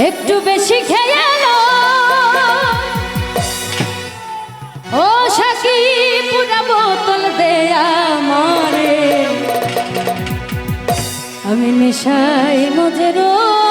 একটু বেশি খেয়ে ও শাকি পুরা বোতল দেয়া মারে আমি নেশাই মজে রোজ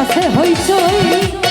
আছে হইচই।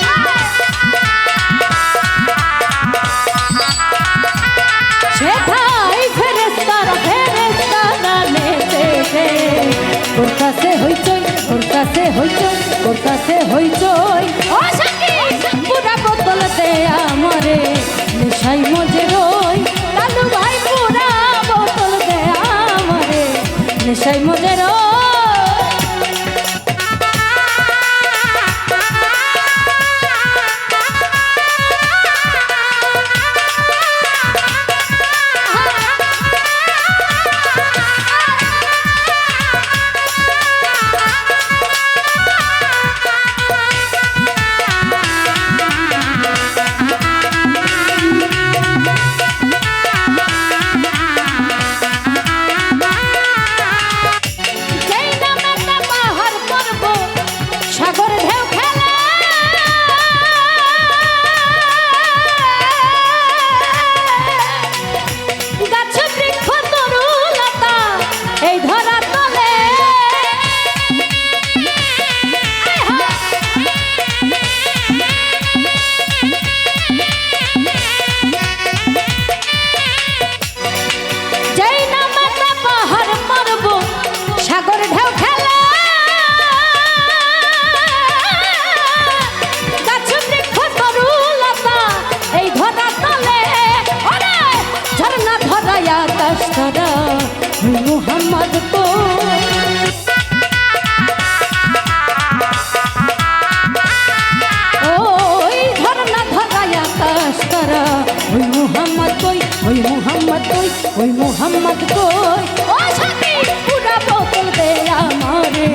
মোহাম্মদ কই ও সাথী পুরা বোতল দে আমারে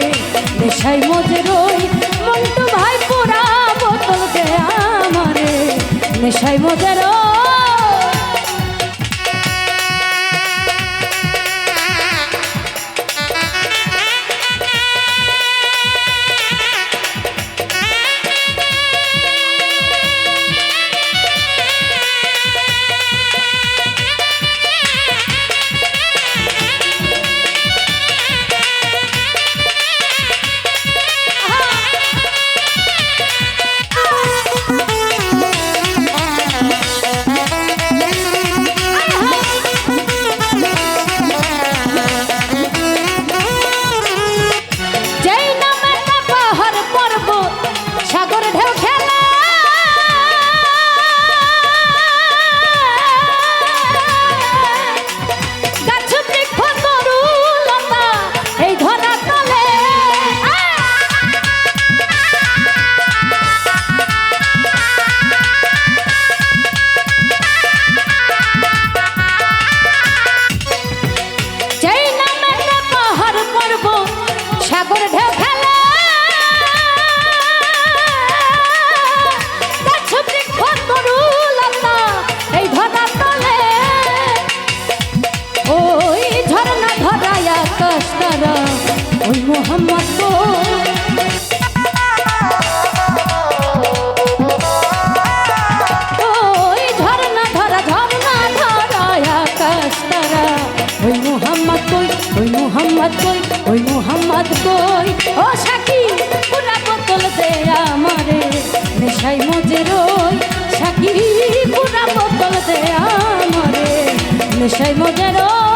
নেশাই মজে রই মন্টু ভাই পুরা বোতল দে আমারে নেশাই মজে রই দামাদ কই? ও সাকি, পুরা বোতল দে আমারে। নেশাই মজে রই। সাকি, পুরা বোতল দে আমারে। নেশাই মজে রই।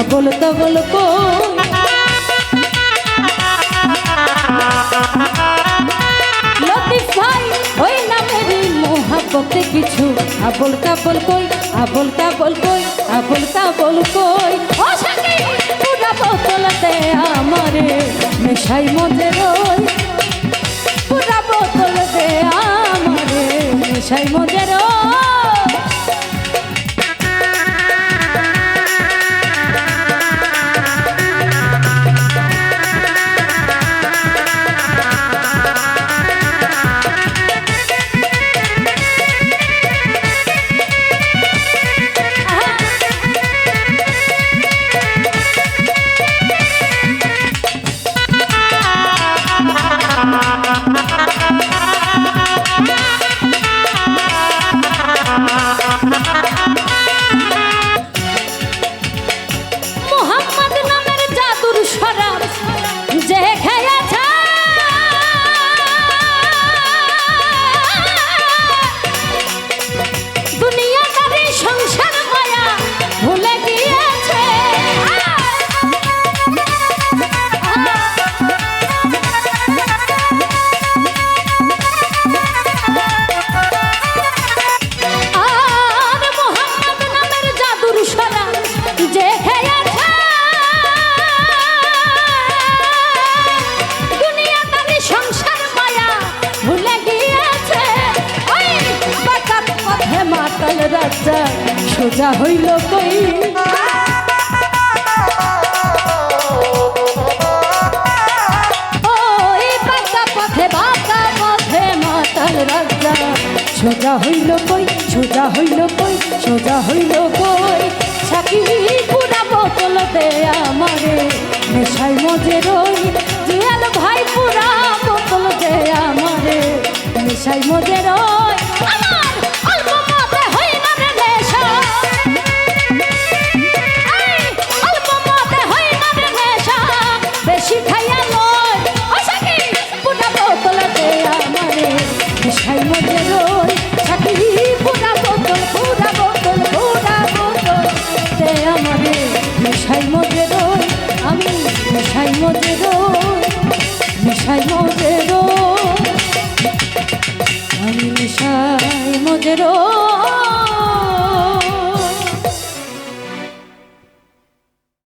আবল তবল কো লতিফ ভাই ওই নামেরই মোহাব্বত কিছু। আবল কাবল কই, আবল কাবল কই, আবল কাবল কই। ও সাকি পুরা বোতল দে আমারে নেশাই মজে রই। পুরা বোতল দে আমারে নেশাই মজে রই। সোজা হইল কই? সোজা হইল কই, সোজা হইল কই, সোজা হইল কই? সাকি পুরা বোতল দে আমারে নেশাই মজে রই। জিয়াল ভাই পুরা বোতল দে আমারে নেশাই মজে রই।